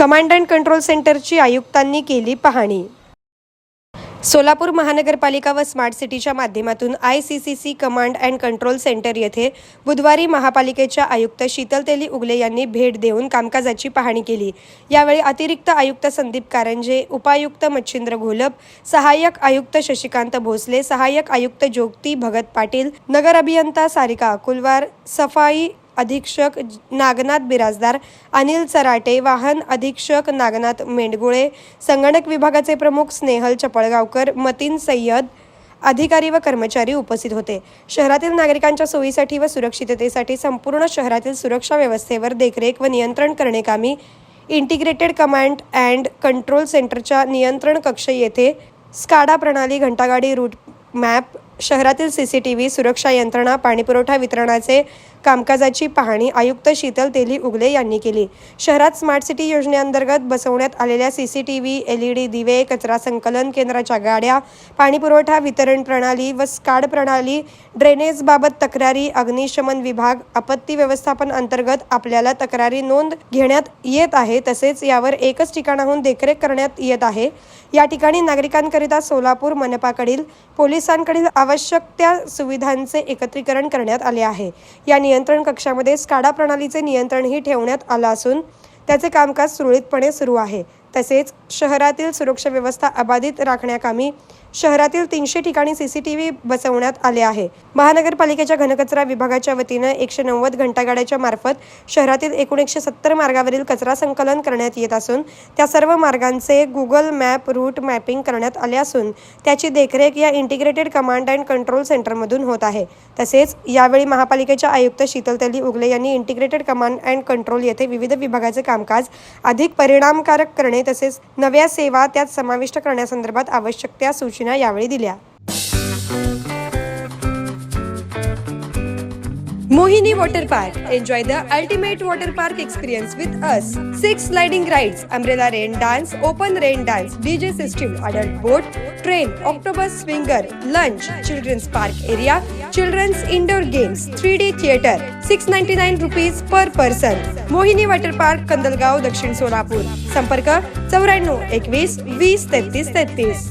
Command and control सेंटरची आयुक्तांनी केली पाहणी. सोलापूर महानगरपालिका व स्मार्ट सिटीच्या माध्यमातून I C C C command and control centre येथे बुधवारी महापालिकेच्या आयुक्त शीतल तेली उगले यांनी भेट देऊन कामकाजाची पाहणी केली. यावेळी अतिरिक्त आयुक्त संदीप कारंजे उपायुक्त मच्छिंद्र घोलप सहाय्यक आयुक्त शशिकांत भोसले सहाय्यक आयुक्त ज्योती भगत पाटील नगर अभियंता सारिका अकुलवार सफाई अधीक्षक नागनाथ बिराजदार अनिल चराटे वाहन अधीक्षक नागनाथ मेंडगुळे संगणक विभागाचे प्रमुख स्नेहल चपळगावकर मतीन सय्यद अधिकारी व कर्मचारी उपस्थित होते. शहरातील नागरिकांच्या सोयीसाठी व सुरक्षिततेसाठी संपूर्ण शहरातील सुरक्षा व्यवस्थेवर देखरेख व नियंत्रण करणे कामी इंटिग्रेटेड कमांड अँड कंट्रोल सेंटरच्या नियंत्रण कक्ष येथे स्काडा प्रणाली घंटागाडी रूट मॅप शहरातील सी सी टी व्ही सुरक्षा यंत्रणा पाणीपुरवठा वितरणाचे कामकाजाची पाहणी आयुक्त शीतल तेली उगले यांनी केली. शहरात स्मार्ट सिटी योजनेअंतर्गत बसवण्यात आलेल्या C C T V L E D दिवे कचरा संकलन केंद्राच्या गाड्या पाणीपुरवठा वितरण प्रणाली व स्काड प्रणाली ड्रेनेजबाबत तक्रारी अग्निशमन विभाग आपत्ती व्यवस्थापन अंतर्गत आपल्याला तक्रारी नोंद घेण्यात येत आहे तसेच यावर एकच ठिकाणाहून देखरेख करण्यात येत आहे. या ठिकाणी नागरिकांकरिता सोलापूर मनपाकडील पोलिसांकडील आवश्यक त्या सुविधांचे एकत्रीकरण करण्यात आले आहे. या नियंत्रण कक्षामध्ये स्काडा प्रणालीचे नियंत्रणही ठेवण्यात आलं असून त्याचे कामकाज सुरळीतपणे सुरू आहे. तसेच शहरातील सुरक्षा व्यवस्था अबाधित राखण्याकामी शहरातील तीनशे ठिकाणी सीसीटीव्ही बसवण्यात आले आहे. महानगरपालिकेच्या घनकचरा विभागाच्या वतीनं एकशे नव्वद घंटागाड्याच्या मार्फत शहरातील एकूण एकशे सत्तर मार्गावरील कचरा संकलन करण्यात येत असून त्या सर्व मार्गांचे गुगल मॅप रूट मॅपिंग करण्यात आले असून त्याची देखरेख या इंटिग्रेटेड कमांड अँड कंट्रोल सेंटरमधून होत आहे. तसेच यावेळी महापालिकेच्या आयुक्त शीतलतली उगले यांनी इंटिग्रेटेड कमांड अँड कंट्रोल येथे विविध विभागाचे कामकाज अधिक परिणामकारक करणे तसेच नव्या सेवा त्यात समाविष्ट करण्यासंदर्भात आवश्यक त्या सूचना दक्षिणा यावेळी दिल्या Mohini water park enjoy the ultimate water park experience with us six sliding rides umbrella rain dance open rain dance DJ system adult boat train October swinger lunch children's park area children's indoor games three D theatre six ninety nine rupees per person Mohini water park Kandalgaon Dakshin Solapur संपर्क चौऱ्याण्णव एकवीस वीस तेहतीस तेहतीस